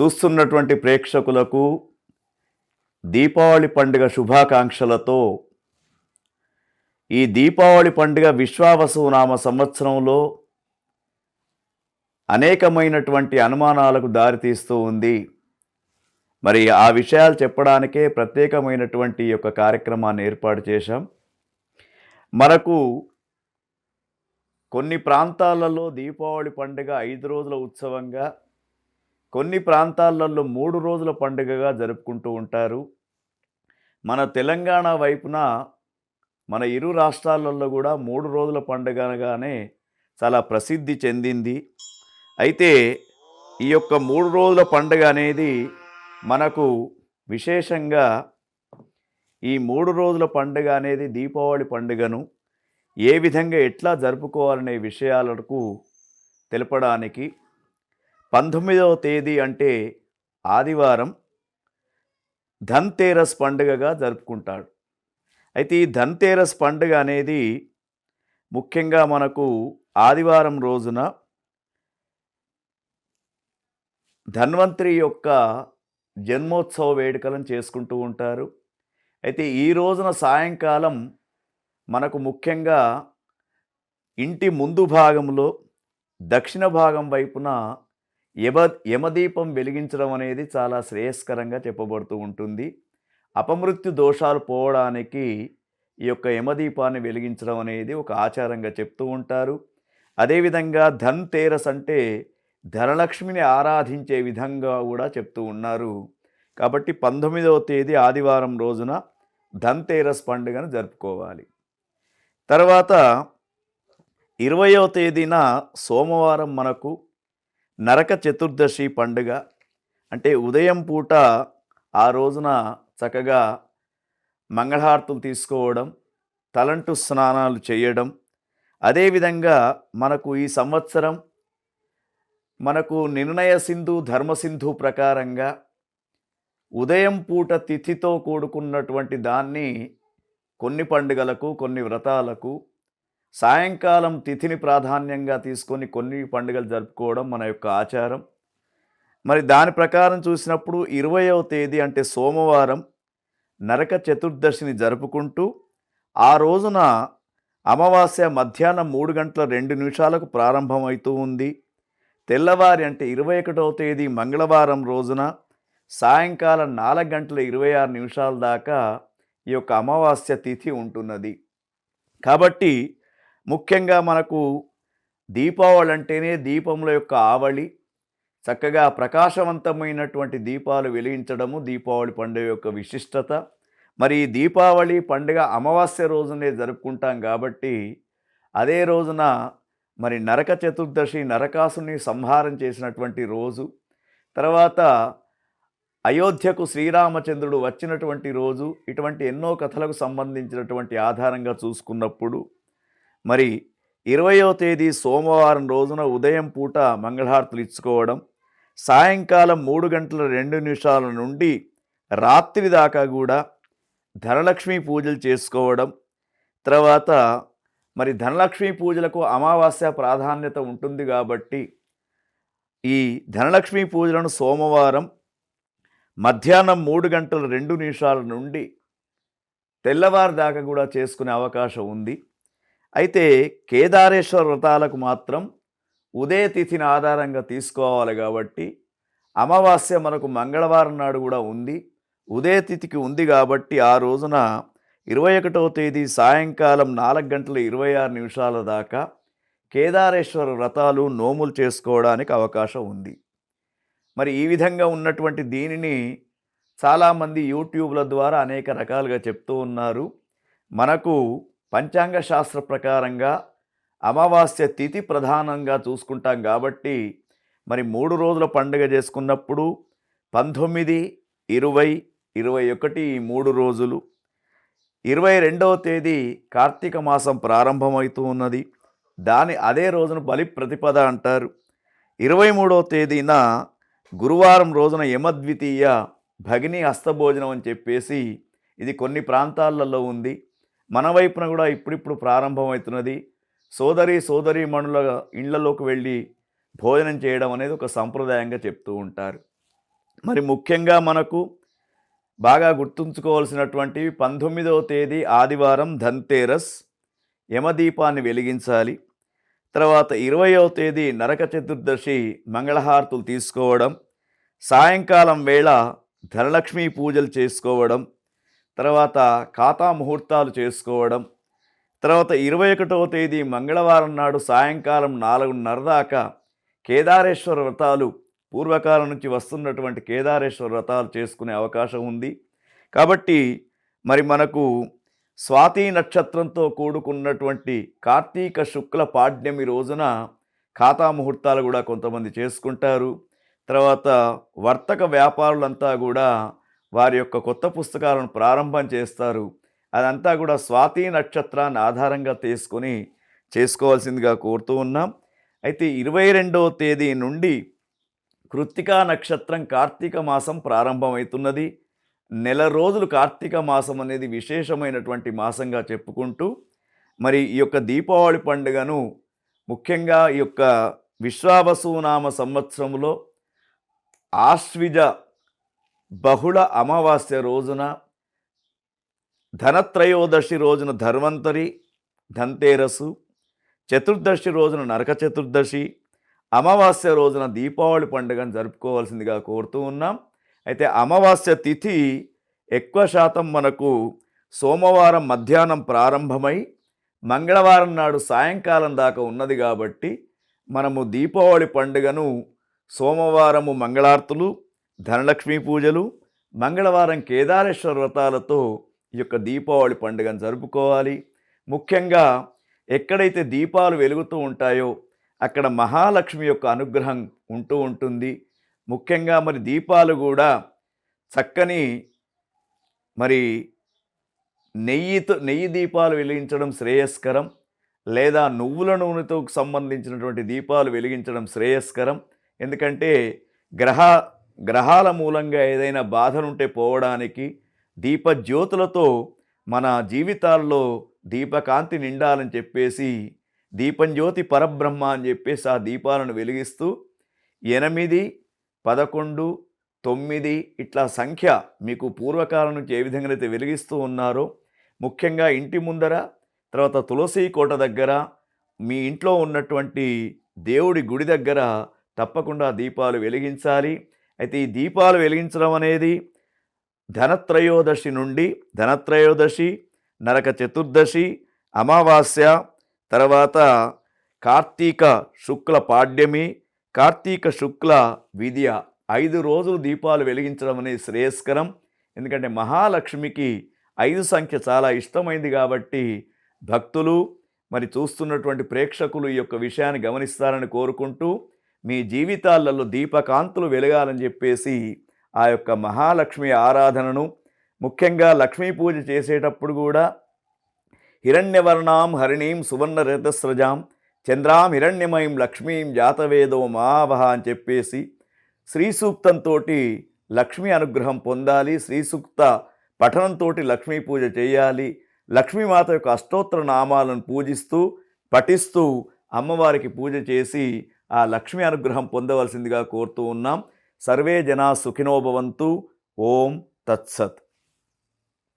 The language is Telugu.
చూస్తున్నటువంటి ప్రేక్షకులకు దీపావళి పండుగ శుభాకాంక్షలతో ఈ దీపావళి పండుగ విశ్వావసునామ సంవత్సరంలో అనేకమైనటువంటి అనుమానాలకు దారితీస్తూ ఉంది. మరి ఆ విషయాలు చెప్పడానికే ప్రత్యేకమైనటువంటి ఈ యొక్క కార్యక్రమాన్ని ఏర్పాటు చేశాం. మనకు కొన్ని ప్రాంతాలలో దీపావళి పండుగ ఐదు రోజుల ఉత్సవంగా కొన్ని ప్రాంతాలలో మూడు రోజుల పండుగగా జరుపుకుంటూ ఉంటారు. మన తెలంగాణ వైపున మన ఇరు రాష్ట్రాలలో కూడా మూడు రోజుల పండుగగానే చాలా ప్రసిద్ధి చెందింది. అయితే ఈ యొక్క మూడు రోజుల పండుగ అనేది మనకు విశేషంగా ఈ మూడు రోజుల పండుగ అనేది దీపావళి పండుగను ఏ విధంగా ఎట్లా జరుపుకోవాలనే విషయాలకు తెలపడానికి పంతొమ్మిదవ తేదీ అంటే ఆదివారం ధన్తేరస్ పండుగగా జరుపుకుంటాడు. అయితే ఈ ధన్తేరస్ పండుగ అనేది ముఖ్యంగా మనకు ఆదివారం రోజున ధన్వంతరి యొక్క జన్మోత్సవ వేడుకలను చేసుకుంటూ ఉంటారు. అయితే ఈ రోజున సాయంకాలం మనకు ముఖ్యంగా ఇంటి ముందు భాగంలో దక్షిణ భాగం వైపున యమ యమదీపం వెలిగించడం అనేది చాలా శ్రేయస్కరంగా చెప్పబడుతూ ఉంటుంది. అపమృత్యు దోషాలు పోవడానికి ఈ యొక్క యమదీపాన్ని వెలిగించడం అనేది ఒక ఆచారంగా చెప్తూ ఉంటారు. అదేవిధంగా ధన్ తేరస్ అంటే ధనలక్ష్మిని ఆరాధించే విధంగా కూడా చెప్తూ ఉన్నారు. కాబట్టి పంతొమ్మిదవ తేదీ ఆదివారం రోజున ధన్తేరస్ పండుగను జరుపుకోవాలి. తర్వాత ఇరవయో తేదీన సోమవారం మనకు నరక చతుర్దశి పండుగ. అంటే ఉదయం పూట ఆ రోజున చక్కగా మంగళహారతులు తీసుకోవడం తలంటు స్నానాలు చేయడం. అదేవిధంగా మనకు ఈ సంవత్సరం మనకు నిర్ణయ సింధు ధర్మసింధు ప్రకారంగా ఉదయం పూట తిథితో కూడుకున్నటువంటి దాన్ని కొన్ని పండుగలకు కొన్ని వ్రతాలకు సాయంకాలం తిథిని ప్రాధాన్యంగా తీసుకొని కొన్ని పండుగలు జరుపుకోవడం మన యొక్క ఆచారం. మరి దాని ప్రకారం చూసినప్పుడు ఇరవయవ తేదీ అంటే సోమవారం నరక చతుర్దశిని జరుపుకుంటూ ఆ రోజున అమావాస్య మధ్యాహ్నం మూడు గంటల రెండు నిమిషాలకు ప్రారంభమవుతూ ఉంది. తెల్లవారి అంటే ఇరవై ఒకటవ తేదీ మంగళవారం రోజున సాయంకాలం నాలుగు గంటల ఇరవై ఆరు నిమిషాల దాకా ఈ యొక్క అమావాస్య తిథి ఉంటున్నది. కాబట్టి ముఖ్యంగా మనకు దీపావళి అంటేనే దీపముల యొక్క ఆవళి. చక్కగా ప్రకాశవంతమైనటువంటి దీపాలు వెలిగించడము దీపావళి పండుగ యొక్క విశిష్టత. మరి ఈ దీపావళి పండుగ అమావాస్య రోజునే జరుపుకుంటాం కాబట్టి అదే రోజున మరి నరక చతుర్దశి నరకాసుని సంహారం చేసినటువంటి రోజు. తర్వాత అయోధ్యకు శ్రీరామచంద్రుడు వచ్చినటువంటి రోజు. ఇటువంటి ఎన్నో కథలకు సంబంధించినటువంటి ఆధారంగా చూసుకున్నప్పుడు మరి ఇరవయో తేదీ సోమవారం రోజున ఉదయం పూట మంగళహారతులు ఇచ్చుకోవడం సాయంకాలం మూడు గంటల రెండు నిమిషాల నుండి రాత్రి దాకా కూడా ధనలక్ష్మి పూజలు చేసుకోవడం తర్వాత మరి ధనలక్ష్మి పూజలకు అమావాస్య ప్రాధాన్యత ఉంటుంది కాబట్టి ఈ ధనలక్ష్మి పూజలను సోమవారం మధ్యాహ్నం మూడు గంటల రెండు నిమిషాల నుండి తెల్లవారు దాకా కూడా చేసుకునే అవకాశం ఉంది. అయితే కేదారేశ్వర వ్రతాలకు మాత్రం ఉదయ తిథిని ఆధారంగా తీసుకోవాలి కాబట్టి అమావాస్య మనకు మంగళవారం నాడు కూడా ఉంది. ఉదయ తిథికి ఉంది కాబట్టి ఆ రోజున ఇరవై ఒకటవ తేదీ సాయంకాలం నాలుగు గంటల ఇరవై ఆరు నిమిషాల దాకా కేదారేశ్వర వ్రతాలు నోములు చేసుకోవడానికి అవకాశం ఉంది. మరి ఈ విధంగా ఉన్నటువంటి దీనిని చాలామంది యూట్యూబ్ల ద్వారా అనేక రకాలుగా చెప్తూ ఉన్నారు. మనకు పంచాంగ శాస్త్ర ప్రకారంగా అమావాస్య తిథి ప్రధానంగా చూసుకుంటాం కాబట్టి మరి మూడు రోజుల పండుగ చేసుకున్నప్పుడు పంతొమ్మిది ఇరవై ఇరవై ఒకటి ఈ మూడు రోజులు. ఇరవై రెండవ తేదీ కార్తీక మాసం ప్రారంభమవుతూ ఉన్నది. దాని అదే రోజున బలి ప్రతిపద అంటారు. ఇరవై మూడవ తేదీన గురువారం రోజున యమద్వితీయ భగిని హస్తభోజనం అని చెప్పేసి ఇది కొన్ని ప్రాంతాలలో ఉంది. మన వైపున కూడా ఇప్పుడిప్పుడు ప్రారంభమవుతున్నది. సోదరి సోదరీమణుల ఇళ్ళలోకి వెళ్ళి భోజనం చేయడం అనేది ఒక సంప్రదాయంగా చెప్తూ ఉంటారు. మరి ముఖ్యంగా మనకు బాగా గుర్తుంచుకోవాల్సినటువంటివి పంతొమ్మిదవ తేదీ ఆదివారం ధన్తేరస్ యమదీపాన్ని వెలిగించాలి. తర్వాత ఇరవయవ తేదీ నరక చతుర్దశి మంగళహారతులు తీసుకోవడం. సాయంకాలం వేళ ధనలక్ష్మి పూజలు చేసుకోవడం. తర్వాత ఖాతా ముహూర్తాలు చేసుకోవడం తర్వాత ఇరవై ఒకటవ తేదీ మంగళవారం నాడు సాయంకాలం నాలుగున్నర దాకా కేదారేశ్వర వ్రతాలు పూర్వకాలం నుంచి వస్తున్నటువంటి కేదారేశ్వర వ్రతాలు చేసుకునే అవకాశం ఉంది. కాబట్టి మరి మనకు స్వాతి నక్షత్రంతో కూడుకున్నటువంటి కార్తీక శుక్ల పాడ్యమి రోజున ఖాతా ముహూర్తాలు కూడా కొంతమంది చేసుకుంటారు. తర్వాత వర్తక వ్యాపారులంతా కూడా వారి యొక్క కొత్త పుస్తకాలను ప్రారంభం చేస్తారు. అదంతా కూడా స్వాతి నక్షత్రాన్ని ఆధారంగా తీసుకొని చేసుకోవాల్సిందిగా కోరుతూ ఉన్నాం. అయితే ఇరవై రెండవ తేదీ నుండి కృత్తికా నక్షత్రం కార్తీక మాసం ప్రారంభమవుతున్నది. నెల రోజులు కార్తీక మాసం అనేది విశేషమైనటువంటి మాసంగా చెప్పుకుంటూ మరి ఈ యొక్క దీపావళి పండుగను ముఖ్యంగా ఈ యొక్క విశ్వావసునామ సంవత్సరంలో ఆశ్విజ బహుళ అమావాస్య రోజున ధనత్రయోదశి రోజున ధర్వంతరి ధంతేరసు చతుర్దశి రోజున నరక చతుర్దశి అమావాస్య రోజున దీపావళి పండుగను జరుపుకోవాల్సిందిగా కోరుతూ ఉన్నాం. అయితే అమావాస్య తిథి ఎక్కువ శాతం మనకు సోమవారం మధ్యాహ్నం ప్రారంభమై మంగళవారం నాడు సాయంకాలం దాకా ఉన్నది కాబట్టి మనము దీపావళి పండుగను సోమవారము మంగళార్తులు ధనలక్ష్మి పూజలు మంగళవారం కేదారేశ్వర వ్రతాలతో ఈ యొక్క దీపావళి పండుగను జరుపుకోవాలి. ముఖ్యంగా ఎక్కడైతే దీపాలు వెలుగుతూ ఉంటాయో అక్కడ మహాలక్ష్మి యొక్క అనుగ్రహం ఉంటూ ఉంటుంది. ముఖ్యంగా మరి దీపాలు కూడా చక్కని మరి నెయ్యితో నెయ్యి దీపాలు వెలిగించడం శ్రేయస్కరం లేదా నువ్వుల నూనెతో సంబంధించినటువంటి దీపాలు వెలిగించడం శ్రేయస్కరం. ఎందుకంటే గ్రహ గ్రహాల మూలంగా ఏదైనా బాధలుంటే పోవడానికి దీపజ్యోతులతో మన జీవితాల్లో దీపకాంతి నిండాలని చెప్పేసి దీపంజ్యోతి పరబ్రహ్మ అని చెప్పేసి ఆ దీపాలను వెలిగిస్తూ ఎనిమిది పదకొండు తొమ్మిది ఇట్లా సంఖ్య మీకు పూర్వకాలం నుంచి ఏ విధంగా అయితే వెలిగిస్తూ ఉన్నారో ముఖ్యంగా ఇంటి ముందర తర్వాత తులసి కోట దగ్గర మీ ఇంట్లో ఉన్నటువంటి దేవుడి గుడి దగ్గర తప్పకుండా దీపాలు వెలిగించాలి. అయితే ఈ దీపాలు వెలిగించడం అనేది ధనత్రయోదశి నుండి ధనత్రయోదశి నరక చతుర్దశి అమావాస్య తర్వాత కార్తీక శుక్ల పాడ్యమి కార్తీక శుక్ల విద్య. ఐదు రోజులు దీపాలు వెలిగించడం అనేది శ్రేయస్కరం. ఎందుకంటే మహాలక్ష్మికి ఐదు సంఖ్య చాలా ఇష్టమైంది కాబట్టి భక్తులు మరి చూస్తున్నటువంటి ప్రేక్షకులు ఈ యొక్క విషయాన్ని గమనిస్తారని కోరుకుంటూ మీ జీవితాలలో దీపకాంతులు వెలగాలని చెప్పేసి ఆ యొక్క మహాలక్ష్మి ఆరాధనను ముఖ్యంగా లక్ష్మీ పూజ చేసేటప్పుడు కూడా హిరణ్యవర్ణాం హరిణీం సువర్ణ రథస్రజాం చంద్రాం హిరణ్యమయం లక్ష్మీం జాతవేదో మావహ అని చెప్పేసి శ్రీ సూక్తంతో లక్ష్మీ అనుగ్రహం పొందాలి శ్రీ సూక్త పఠనంతో లక్ష్మీ పూజ చేయాలి లక్ష్మీమాత యొక్క అష్టోత్తర నామాలను పూజిస్తూ పఠిస్తూ అమ్మవారికి పూజ చేసి ఆ లక్ష్మీ అనుగ్రహం పొందవలసిందిగా కోరుతూ ఉన్నాం. సర్వే జనా సుఖినోభవంతు ఓం తత్సత్.